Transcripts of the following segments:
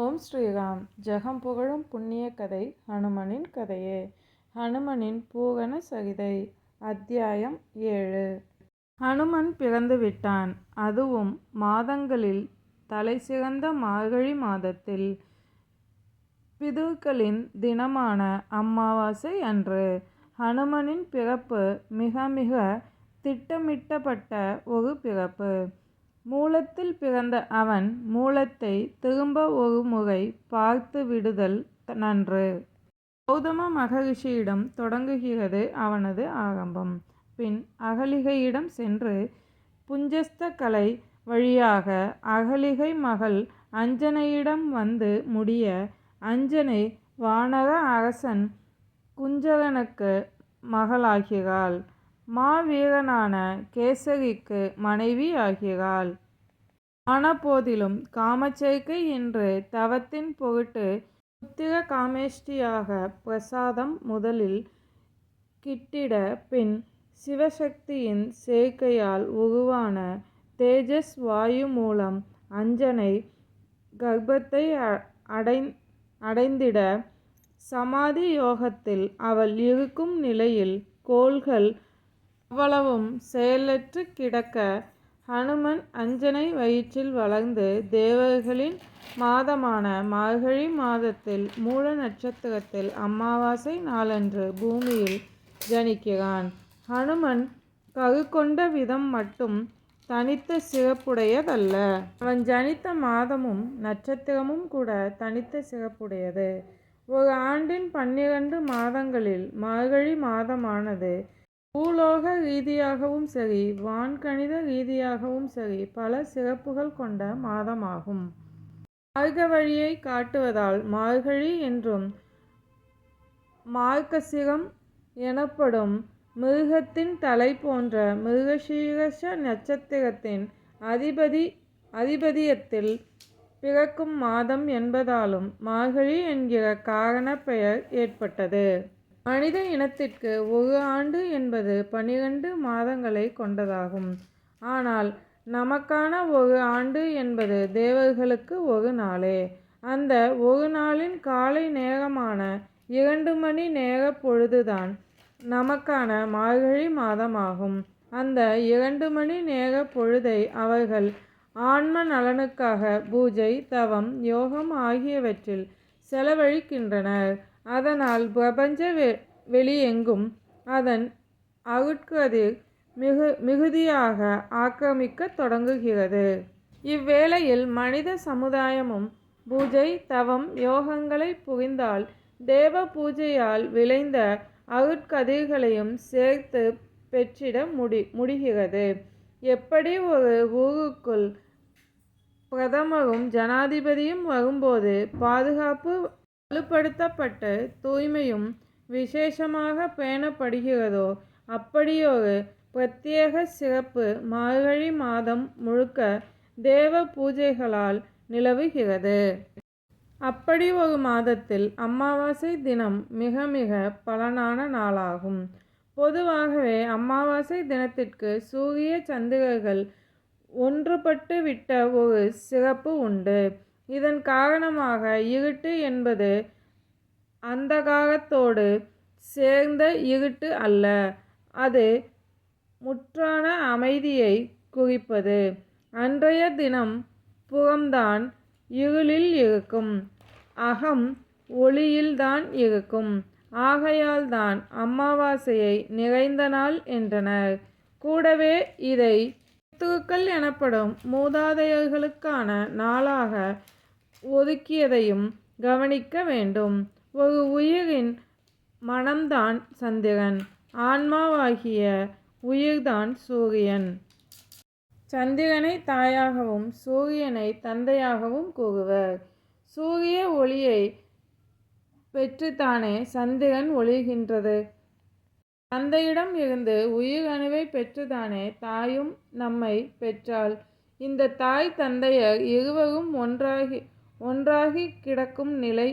ஓம் ஸ்ரீராம். ஜெகம் புகழும் புண்ணிய கதை ஹனுமனின் கதையே. ஹனுமனின் பூகன சகிதை அத்தியாயம் ஏழு. ஹனுமன் பிறந்து விட்டான். அதுவும் மாதங்களில் தலை சிறந்த மார்கழி மாதத்தில். பிதுக்களின் தினமான அமாவாசை அன்று ஹனுமனின் பிறப்பு மிக மிக திட்டமிட்டப்பட்ட ஒரு பிறப்பு. மூலத்தில் பிறந்த அவன் மூலத்தை திரும்ப ஒரு முறை பார்த்து விடுதல் நன்று. கௌதம மகரிஷியிடம் தொடங்குகிறது அவனது ஆரம்பம். பின் அகலிகையிடம் சென்று புஞ்சஸ்த கலை வழியாக அகலிகை மகள் அஞ்சனையிடம் வந்து முடிய அஞ்சனை வானர அரசன் குஞ்சகனுக்கு மகளாகிறாள். மாவீரனான கேசரிக்கு மனைவி ஆகிறாள். ஆனபோதிலும் காமச்சேர்க்கை என்று தவத்தின் பொருட்டு புத்திர காமேஷ்டியாக பிரசாதம் முதலில் கிட்டிட பின் சிவசக்தியின் சேர்க்கையால் உருவான தேஜஸ் வாயு மூலம் அஞ்சனை கர்ப்பத்தை அடை அடைந்திட சமாதி யோகத்தில் அவள் இருக்கும் நிலையில் கோள்கள் அவ்வளவும் செயலற்று கிடக்க ஹனுமன் அஞ்சனை வயிற்றில் வளர்ந்து தேவர்களின் மாதமான மார்கழி மாதத்தில் மூல நட்சத்திரத்தில் அமாவாசை நாளன்று பூமியில் ஜனிக்கிறான். ஹனுமன் கரு கொண்ட விதம் மட்டும் தனித்த சிறப்புடையதல்ல. அவன் ஜனித்த மாதமும் நட்சத்திரமும் கூட தனித்த சிறப்புடையது. ஒரு ஆண்டின் பன்னிரண்டு மாதங்களில் மார்கழி மாதமானது பூலோக ரீதியாகவும் சரி வான்கணித ரீதியாகவும் சரி பல சிறப்புகள் கொண்ட மாதமாகும். மார்க வழியை காட்டுவதால் மார்கழி என்றும் மார்க்கசிரம் எனப்படும் மிருகத்தின் தலை போன்ற மிருகசீரஷ நட்சத்திரத்தின் அதிபதி அதிபதியத்தில் பிறக்கும் மாதம் என்பதாலும் மார்கழி என்கிற காரண பெயர் ஏற்பட்டது. மனித இனத்திற்கு ஒரு ஆண்டு என்பது பனிரெண்டு மாதங்களை கொண்டதாகும். ஆனால் நமக்கான ஒரு ஆண்டு என்பது தேவர்களுக்கு ஒரு நாளே. அந்த ஒரு நாளின் காலை நேரமான இரண்டு மணி நேர பொழுதுதான் நமக்கான மார்கழி மாதமாகும். அந்த இரண்டு மணி நேர பொழுதை அவர்கள் ஆன்ம நலனுக்காக பூஜை தவம் யோகம் ஆகியவற்றில் செலவழிக்கின்றனர். அதனால் பிரபஞ்ச வெ வெளியெங்கும் அதன் அருட்கதிர் மிகு மிகுதியாக ஆக்கிரமிக்க தொடங்குகிறது. இவ்வேளையில் மனித சமுதாயமும் பூஜை தவம் யோகங்களை புரிந்தால் தேவ பூஜையால் விளைந்த அருட்கதிர்களையும் சேர்த்து பெற்றிட முடி முடிகிறது. எப்படி ஒரு ஊருக்குள் பிரதமரும் ஜனாதிபதியும் வரும்போது பாதுகாப்பு வலுப்படுத்தப்பட்டு தூய்மையும் விசேஷமாக பேணப்படுகிறதோ அப்படியொரு பிரத்யேக சிறப்பு மார்கழி மாதம் முழுக்க தேவ பூஜைகளால் நிலவுகிறது. அப்படி ஒரு மாதத்தில் அமாவாசை தினம் மிக மிக பலனான நாளாகும். பொதுவாகவே அமாவாசை தினத்திற்கு சூரிய சந்திரர்கள் ஒன்றுபட்டு விட்ட ஒரு சிறப்பு உண்டு. இதன் காரணமாக இருட்டு என்பது அந்தகாரத்தோடு சேர்ந்த இருட்டு அல்ல. அது முற்றான அமைதியை குறிப்பது. அன்றைய தினம் புறம்தான் இருளில் இருக்கும். அகம் ஒளியில்தான் இருக்கும். ஆகையால் தான் அமாவாசையை நிறைந்த நாள் என்றனர். கூடவே இதை பித்துக்கள் எனப்படும் மூதாதையர்களுக்கான நாளாக ஒதுக்கியதையும் கவனிக்க வேண்டும். ஒரு உயிரின் மனம்தான் சந்திரன். ஆன்மாவாகிய உயிர்தான் சூரியன். சந்திரனை தாயாகவும் சூரியனை தந்தையாகவும் கூறுவர். சூரிய ஒளியை பெற்றுத்தானே சந்திரன் ஒளிகின்றது தந்தையிடம் இருந்து உயிர் அணுவை பெற்றுதானே தாயும் நம்மை பெற்றாள். இந்த தாய் தந்தையர் இருவரும் ஒன்றாகி ஒன்றாகி கிடக்கும் நிலை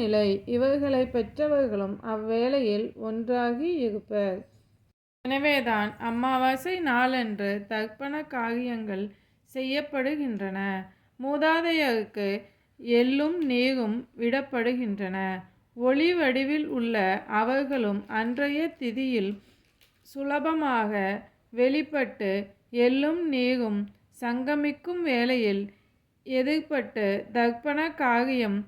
நிலை. இவர்களை பெற்றவர்களும் அவ்வேளையில் ஒன்றாகி இருப்பர். எனவேதான் அமாவாசை நாளன்று தர்ப்பண காரியங்கள் செய்யப்படுகின்றன. மூதாதையருக்கு எள்ளும் நீரும் விடப்படுகின்றன. ஒளி வடிவில் உள்ள அவர்களும் அன்றைய திதியில் சுலபமாக வெளிப்பட்டு எள்ளும் நீரும் சங்கமிக்கும் வேளையில் எதிர்ப்பட்டு தர்ப்பண காரியம்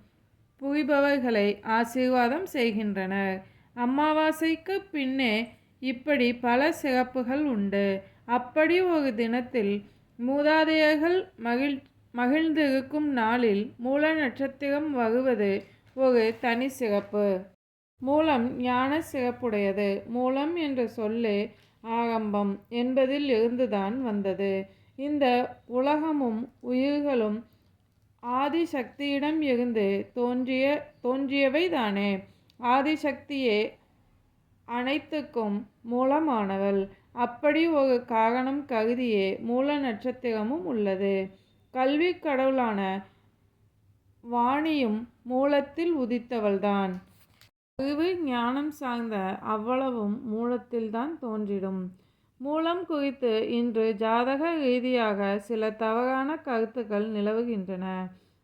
புரிபவர்களை ஆசீர்வாதம் செய்கின்றனர். அமாவாசைக்கு பின்னே இப்படி பல சிறப்புகள் உண்டு. அப்படி ஒரு தினத்தில் மூதாதையர்கள் மகிழ் மகிழ்ந்திருக்கும் நாளில் மூல நட்சத்திரம் வருவது ஒரு தனி சிறப்பு. மூலம் ஞான சிறப்புடையது. மூலம் என்ற சொல்லே ஆரம்பம் என்பதில் இருந்துதான் வந்தது. இந்த உலகமும் உயிர்களும் ஆதிசக்தியிடம் இருந்து தோன்றிய தோன்றியவை தானே ஆதிசக்தியே அனைத்துக்கும் மூலமானவள். அப்படி ஒரு காரணம் கருதியே மூல நட்சத்திரமும் உள்ளது. கல்வி கடவுளான வாணியும் மூலத்தில் உதித்தவள்தான். அறிவு ஞானம் சார்ந்த அவ்வளவும் மூலத்தில்தான் தோன்றிடும். மூலம் குறித்து இன்று ஜாதக ரீதியாக சில தவறான கருத்துக்கள் நிலவுகின்றன.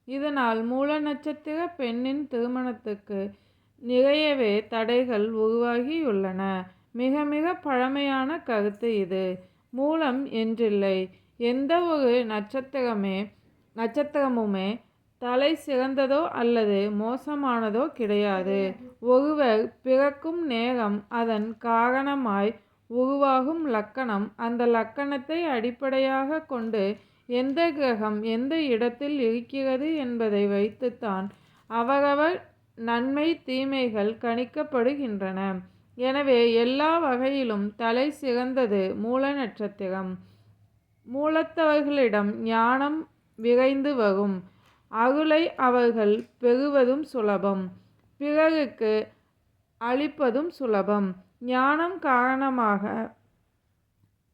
இதனால் மூல நட்சத்திர பெண்ணின் திருமணத்துக்கு நிறையவே தடைகள் உருவாகியுள்ளன. மிக மிக பழமையான கருத்து இது. மூலம் என்றில்லை. எந்த ஒரு நட்சத்திரமே நட்சத்திரமுமே தலை சிறந்ததோ அல்லது மோசமானதோ கிடையாது. ஒருவர் பிறக்கும் நேரம் அதன் காரணமாய் உருவாகும் லக்கணம் அந்த லக்கணத்தை அடிப்படையாகக் கொண்டு எந்த கிரகம் எந்த இடத்தில் இருக்கிறது என்பதை வைத்துத்தான் அவரவர் நன்மை தீமைகள் கணிக்கப்படுகின்றன. எனவே எல்லா வகையிலும் தலை சிறந்தது மூல நட்சத்திரம். மூலத்தவர்களிடம் ஞானம் விரைந்து வரும். அருளை அவர்கள் பெறுவதும் சுலபம். பிறருக்கு அளிப்பதும் சுலபம். ஞானம் காரணமாக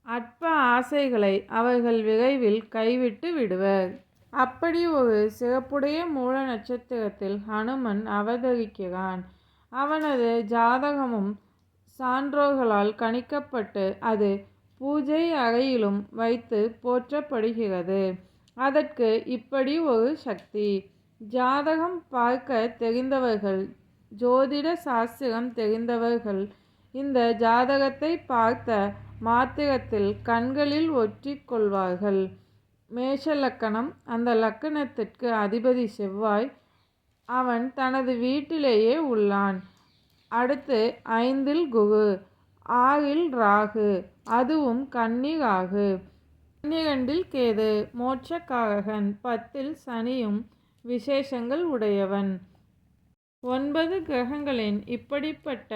அற்ப ஆசைகளை அவர்கள் விரைவில் கைவிட்டு விடுவர். அப்படி ஒரு சிறப்புடைய மூல நட்சத்திரத்தில் ஹனுமன் அவதரிக்கிறான். அவனது ஜாதகமும் சான்றோர்களால் கணிக்கப்பட்டு அது பூஜை அறையிலும் வைத்து போற்றப்படுகிறது. அதற்கு இப்படி ஒரு சக்தி. ஜாதகம் பார்க்க தெரிந்தவர்கள் ஜோதிட சாஸ்திரம் தெரிந்தவர்கள் இந்த ஜாதகத்தை பார்த்த மாத்திரத்தில் கண்களில் ஒற்றிக்கொள்வார்கள் மேஷ லக்கணம் அந்த லக்கணத்திற்கு அதிபதி செவ்வாய். அவன் தனது வீட்டிலேயே உள்ளான். அடுத்து ஐந்தில் குகு ஆறில் ராகு. அதுவும் கன்னி ராகு. பன்னிரண்டில் கேது. மோட்சக்காரகன் பத்தில் சனியும் விசேஷங்கள் உடையவன். ஒன்பது கிரகங்களின் இப்படிப்பட்ட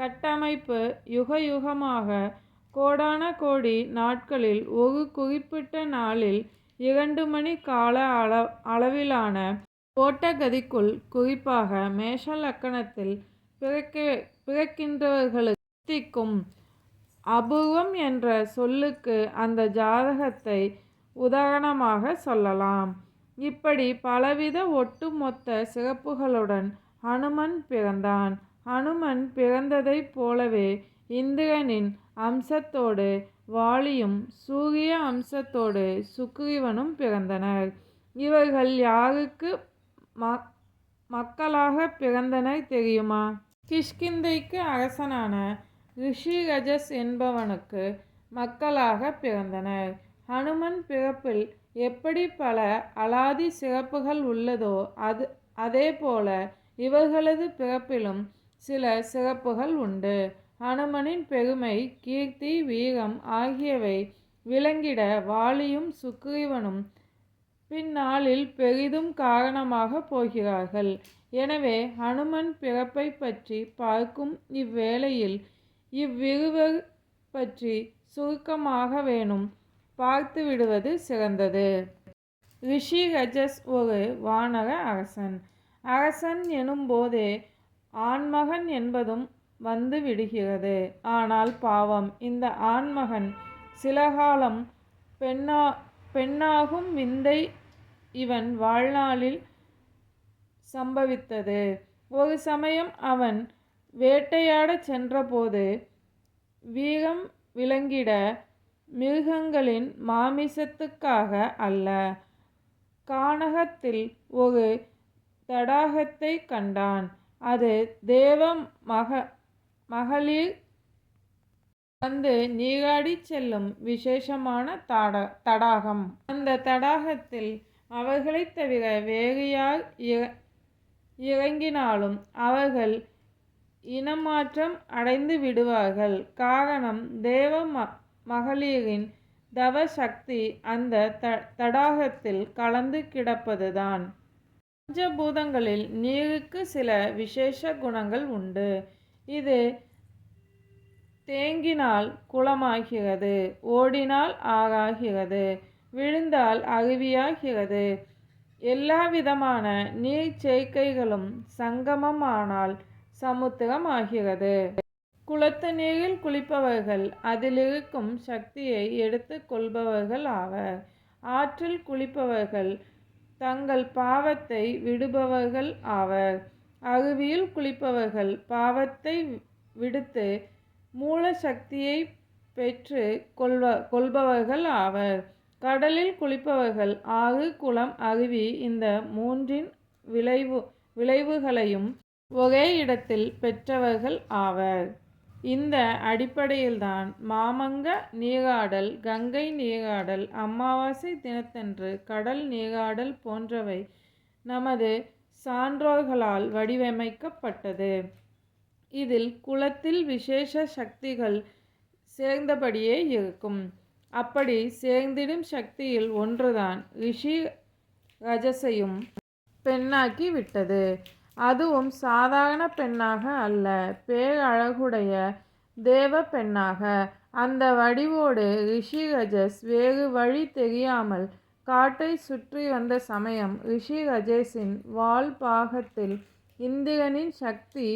கட்டமைப்பு யுக யுகமாக கோடான கோடி நாட்களில் ஒரு குறிப்பிட்ட நாளில் இரண்டு மணி கால அள அளவிலான ஓட்டகதிக்குள் குறிப்பாக மேஷ லக்கணத்தில் பிறக்கின்றவர்களுக்கு பிறக்கின்றவர்களுக்கும் அபூர்வம் என்ற சொல்லுக்கு அந்த ஜாதகத்தை உதாரணமாக சொல்லலாம். இப்படி பலவித ஒட்டுமொத்த சிறப்புகளுடன் ஹனுமன் பிறந்தான். அனுமன் பிறந்ததைப் போலவே இந்திரனின் அம்சத்தோடு வாலியும் சூரிய அம்சத்தோடு சுக்ரீவனும் பிறந்தனர். இவர்கள் யாருக்கு மக்களாகப் பிறந்தனர் தெரியுமா? கிஷ்கிந்தைக்கு அரசனான ரிஷிரஜஸ் என்பவனுக்கு மக்களாக பிறந்தனர். ஹனுமன் பிறப்பில் எப்படி பல அலாதி சிறப்புகள் உள்ளதோ அது அதேபோல இவர்களது பிறப்பிலும் சில சிறப்புகள் உண்டு. அனுமனின் பெருமை கீர்த்தி வீரம் ஆகியவை விளங்கிட வாலியும் சுக்ரீவனும் பின்னாளில் பெரிதும் காரணமாகப் போகிறார்கள். எனவே அனுமன் பிறப்பைப் பற்றி பார்க்கும் இவ்வேளையில் இவ்விருவர் பற்றி சுருக்கமாக வேணும் பார்த்து விடுவது சிறந்தது. ரிஷி ரஜஸ் ஒரு வானர அரசன். அரசன் எனும்போதே ஆண்மகன் என்பதும் வந்து விடுகிறது. ஆனால் பாவம் இந்த ஆண்மகன் சிலகாலம் பெண்ணாகும் விந்தை இவன் வாழ்நாளில் சம்பவித்தது. ஒரு சமயம் அவன் வேட்டையாடச் சென்றபோது வீரம் விளங்கிட மிருகங்களின் மாமிசத்துக்காக அல்ல கானகத்தில் ஒரு தடாகத்தை கண்டான் அது தேவ மக மகளிர் வந்து நீராடி செல்லும் விசேஷமான தட தடாகம். அந்த தடாகத்தில் அவர்களை தவிர வேறு யார் இற- இறங்கினாலும் அவர்கள் இனமாற்றம் அடைந்து விடுவார்கள். காரணம் தேவ ம மகளிரின் தவ சக்தி அந்த த தடாகத்தில் கலந்து கிடப்பதுதான். பஞ்சபூதங்களில் நீருக்கு சில விசேஷ குணங்கள் உண்டு. இது தேங்கினால் குளமாகிறது ஓடினால் ஆகாகிறது விழுந்தால் அருவியாகிறது எல்லா விதமான நீர்ச்சேர்க்கைகளும் சங்கமமானால் சமுத்திரம் ஆகிறது குளத்து நீரில் குளிப்பவர்கள் அதிலிருக்கும் சக்தியை எடுத்து கொள்பவர்கள் ஆவர். ஆற்றில் குளிப்பவர்கள் தங்கள் பாவத்தை விடுபவர்கள் ஆவர். அருவியில் குளிப்பவர்கள் பாவத்தை விடுத்து மூல சக்தியை பெற்று கொள்வ கொள்பவர்கள் ஆவர். கடலில் குளிப்பவர்கள் ஆறு குளம் அருவி இந்த மூன்றின் விளைவு விளைவுகளையும் ஒரே இடத்தில் பெற்றவர்கள் ஆவர். இந்த அடிப்படையில்தான் மாமங்க நீராடல் கங்கை நீராடல் அமாவாசை தினத்தன்று கடல் நீராடல் போன்றவை நமது சான்றோர்களால் வடிவமைக்கப்பட்டது. இதில் குளத்தில் விசேஷ சக்திகள் சேர்ந்தபடியே இருக்கும். அப்படி சேர்ந்திடும் சக்தியில் ஒன்றுதான் ரிஷி ரஜசையும் பெண்ணாக்கி விட்டது. அதுவும் சாதாரண பெண்ணாக அல்ல பேரழகுடைய தேவ பெண்ணாக. அந்த வடிவோடு ரிஷிகஜஸ் வேறு வழி தெரியாமல் காட்டை சுற்றி வந்த சமயம் ரிஷிகஜேஸின் வால் பாகத்தில் இந்திரனின் சக்தி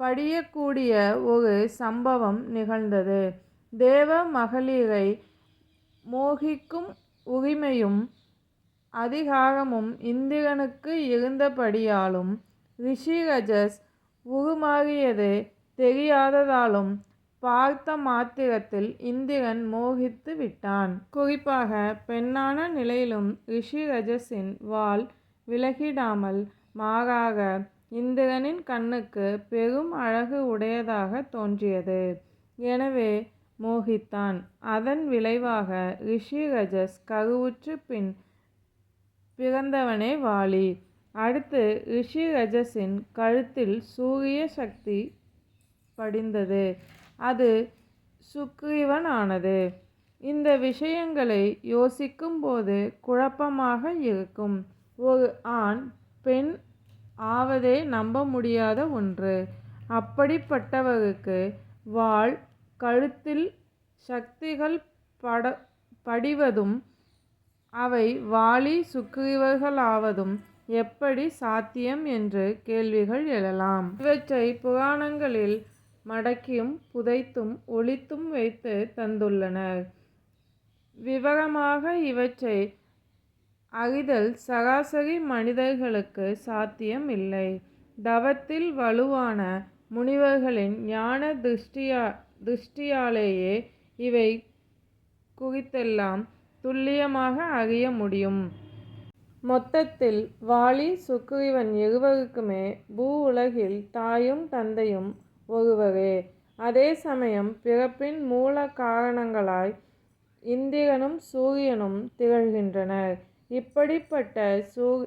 படியக்கூடிய ஒரு சம்பவம் நிகழ்ந்தது. தேவ மகளிரை மோகிக்கும் உரிமையும் அதிகாரமும் இந்திரனுக்கு இருந்தபடியாலும் ரிஷிரஜஸ் உருமாறியது தெரியாததாலும் பார்த்த மாத்திரத்தில் இந்திரன் மோகித்து விட்டான். குறிப்பாக பெண்ணான நிலையிலும் ரிஷிரஜஸின் வாள் விலகிடாமல் மாறாக இந்திரனின் கண்ணுக்கு பெரும் அழகு உடையதாக தோன்றியது. எனவே மோகித்தான். அதன் விளைவாக ரிஷிரஜஸ் கருவுற்று பின் பிறந்தவனே வாலி அடுத்து ரிஷிரஜஸின் கழுத்தில் சூரிய சக்தி படிந்தது. அது சுக்ரீவன் ஆனது இந்த விஷயங்களை யோசிக்கும்போது குழப்பமாக இருக்கும். ஒரு ஆண் பெண் ஆவதே நம்ப முடியாத ஒன்று. அப்படிப்பட்டவருக்கு வாள் கழுத்தில் சக்திகள் பட படிவதும் அவை வாளி சுக்ரீவர்களாவதும் எப்படி சாத்தியம் என்று கேள்விகள் எழலாம். இவற்றை புராணங்களில் மடக்கியும் புதைத்தும் ஒளித்தும் வைத்து தந்துள்ளனர். விவரமாக இவற்றை அறிதல் சராசரி மனிதர்களுக்கு சாத்தியம் இல்லை. தவத்தில் வலுவான முனிவர்களின் ஞான திருஷ்டியா திருஷ்டியாலேயே இவை குறித்தெல்லாம் துல்லியமாக அறிய முடியும். மொத்தத்தில் வாலி சுக்ரீவன் இருவருக்குமே பூ உலகில் தாயும் தந்தையும் ஒருவரே. அதே சமயம் பிறப்பின் மூல காரணங்களாய் இந்திரனும் சூரியனும் திகழ்கின்றனர். இப்படிப்பட்ட சூ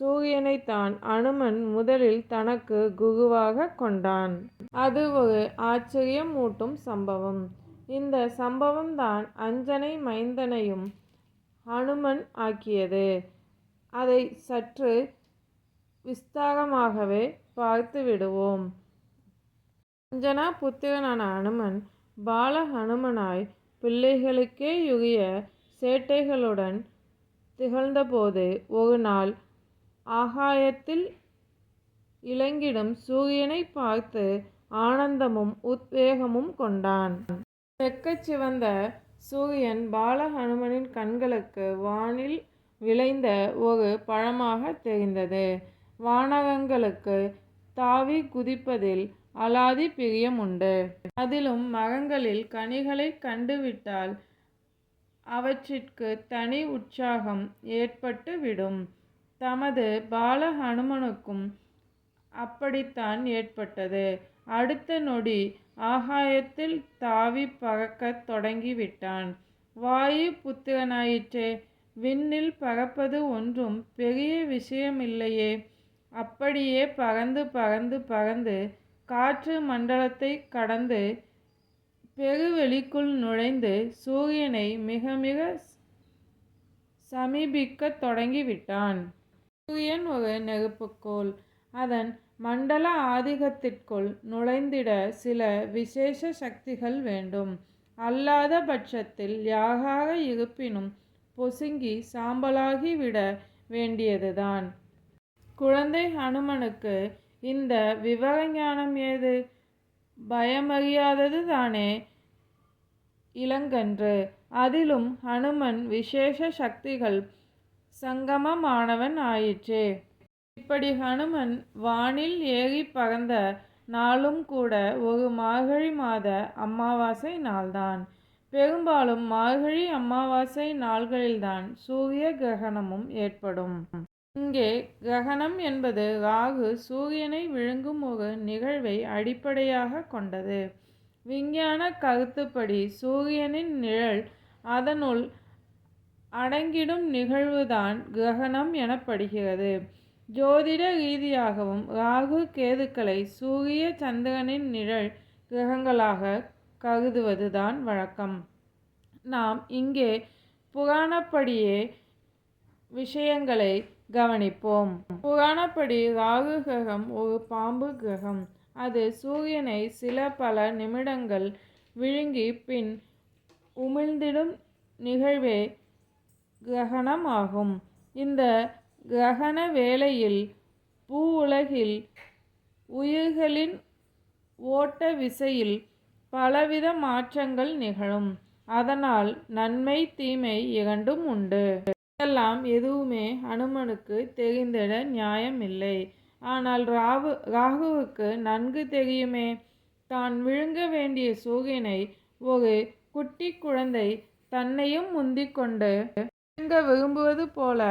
சூரியனைத்தான் அனுமன் முதலில் தனக்கு குருவாக கொண்டான். அது ஒரு ஆச்சரியம் ஊட்டும் சம்பவம். இந்த சம்பவம்தான் அஞ்சனை மைந்தனையும் ஹனுமன் ஆக்கியது. அதை சற்று விஸ்தாரமாகவே பார்த்து விடுவோம். அஞ்சனா புத்திரனான அனுமன் பால ஹனுமனாய் பிள்ளைகளுக்கே யுகிய சேட்டைகளுடன் திகழ்ந்தபோது ஒரு நாள் ஆகாயத்தில் இளங்கிடும் சூரியனை பார்த்து ஆனந்தமும் உத்வேகமும் கொண்டான். செக்கச் சிவந்த சூரியன் பாலஹனுமனின் கண்களுக்கு வானில் விளைந்த ஒரு பழமாக தெரிந்தது. வானகங்களுக்கு தாவி குதிப்பதில் அலாதி பிரியம் உண்டு. அதிலும் மரங்களில் கனிகளை கண்டுவிட்டால் அவற்றிற்கு தனி உற்சாகம் ஏற்பட்டு விடும். தமது பால ஹனுமனுக்கும் அப்படித்தான் ஏற்பட்டது. அடுத்த நொடி ஆகாயத்தில் தாவி பறக்கத் தொடங்கிவிட்டான். வாயு புத்திரனாயிற்றே விண்ணில் பறப்பது ஒன்றும் பெரிய விஷயமில்லையே. அப்படியே பறந்து பறந்து பறந்து காற்று மண்டலத்தை கடந்து பெருவெளிக்குள் நுழைந்து சூரியனை மிக மிக சமீபிக்கத் தொடங்கிவிட்டான். சூரியன் ஒரு நெருப்புக்கோள். அதன் மண்டல ஆதிக்கத்திற்குள் நுழைந்திட சில விசேஷ சக்திகள் வேண்டும். அல்லாத பட்சத்தில் யாகாக இருப்பினும் பொசுங்கி சாம்பலாகிவிட வேண்டியதுதான். குழந்தை ஹனுமனுக்கு இந்த விவரஞானம் ஏது? பயமறியாதது தானே இளங்கன்று. அதிலும் ஹனுமன் விசேஷ சக்திகள் சங்கமமானவன் ஆயிற்றே. இப்படி ஹனுமன் வானில் ஏறி பறந்த நாளும் கூட ஒரு மார்கழி மாத அமாவாசை நாள்தான். பெரும்பாலும் மார்கழி அமாவாசை நாள்களில்தான் சூரிய கிரகணமும் ஏற்படும். இங்கே கிரகணம் என்பது ராகு சூரியனை விழுங்கும் ஒரு நிகழ்வை அடிப்படையாக கொண்டது. விஞ்ஞான கருத்துப்படி சூரியனின் நிழல் அதனுள் அடங்கிடும் நிகழ்வுதான் கிரகணம் எனப்படுகிறது. ஜோதிட ரீதியாகவும் ராகு கேதுக்களை சூரிய சந்திரனின் நிழல் கிரகங்களாக கருதுவதுதான் வழக்கம். நாம் இங்கே புராணப்படியே விஷயங்களை கவனிப்போம். புராணப்படி ராகு கிரகம் ஒரு பாம்பு கிரகம். அது சூரியனை சில பல நிமிடங்கள் விழுங்கி பின் உமிழ்ந்திடும் நிகழ்வே கிரகணம் ஆகும் இந்த கிரகண வேளையில் பூ உலகில் உயிர்களின் ஓட்ட விசையில் பலவித மாற்றங்கள் நிகழும். அதனால் நன்மை தீமை இரண்டும் உண்டு. இதெல்லாம் எதுவுமே ஹனுமனுக்கு தெரிந்திட நியாயமில்லை. ஆனால் ராகு ராகுவுக்கு நன்கு தெரியுமே. தான் விழுங்க வேண்டிய சூரியனை ஒரு குட்டி குழந்தை தன்னையும் முந்திக்கொண்டு விழுங்க விரும்புவது போல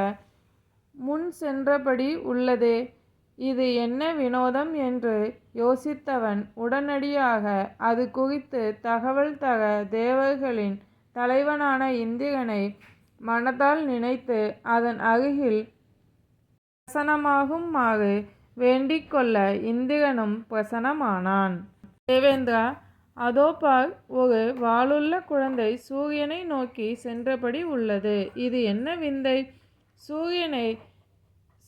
முன் சென்றபடி உள்ளதே. இது என்ன வினோதம் என்று யோசித்தவன் உடனடியாக அது குறித்து தகவல் தர தேவர்களின் தலைவனான இந்திரனை மனதால் நினைத்து அதன் அருகில் பிரசனமாகுமாறு வேண்டிக் கொள்ள இந்திரனும் பிரசனமானான் தேவேந்திரா அதோ பார் ஒரு வாளுள்ள குழந்தை சூரியனை நோக்கி சென்றபடி உள்ளது. இது என்ன விந்தை? சூரியனை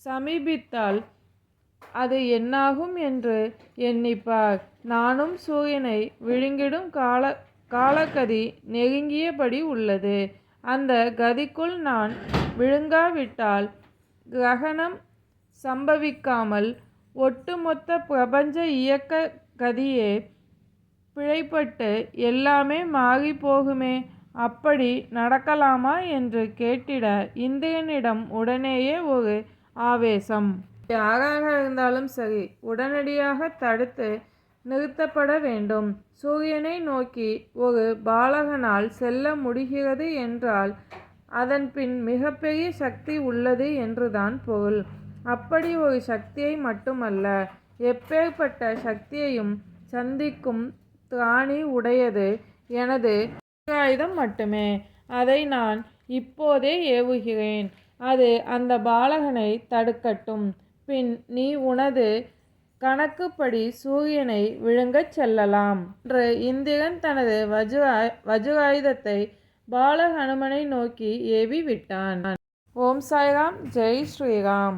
சமீபித்தால் அது என்னாகும் என்று எண்ணிப்பார். நானும் சூரியனை விழுங்கிடும் கால காலகதி நெருங்கியபடி உள்ளது. அந்த கதிக்குள் நான் விழுங்காவிட்டால் கிரகணம் சம்பவிக்காமல் ஒட்டுமொத்த பிரபஞ்ச இயக்க கதியே பிழைப்பட்டு எல்லாமே மாறி போகுமே அப்படி நடக்கலாமா என்று கேட்டிட இந்தியனிடம் உடனேயே ஒரு ஆவேசம். யாராக இருந்தாலும் சரி உடனடியாக தடுத்து நிறுத்தப்பட வேண்டும். சூரியனை நோக்கி ஒரு பாலகனால் செல்ல முடிகிறது என்றால் அதன் பின் மிகப்பெரிய சக்தி உள்ளது என்றுதான் பொருள். அப்படி ஒரு சக்தியை மட்டுமல்ல எப்பேற்பட்ட சக்தியையும் சந்திக்கும் திராணி உடையது எனது ஆயுதம் மட்டுமே. அதை நான் இப்போதே ஏவுகிறேன். அது அந்த பாலகனை தடுக்கட்டும். பின் நீ உனது கணக்குப்படி சூரியனை விழுங்கச் செல்லலாம். என்று இந்திரன் தனது வஜு வஜுராயுதத்தை பால ஹனுமனை நோக்கி ஏவி விட்டான் ஓம் சாய்ராம். ஜெய் ஸ்ரீராம்.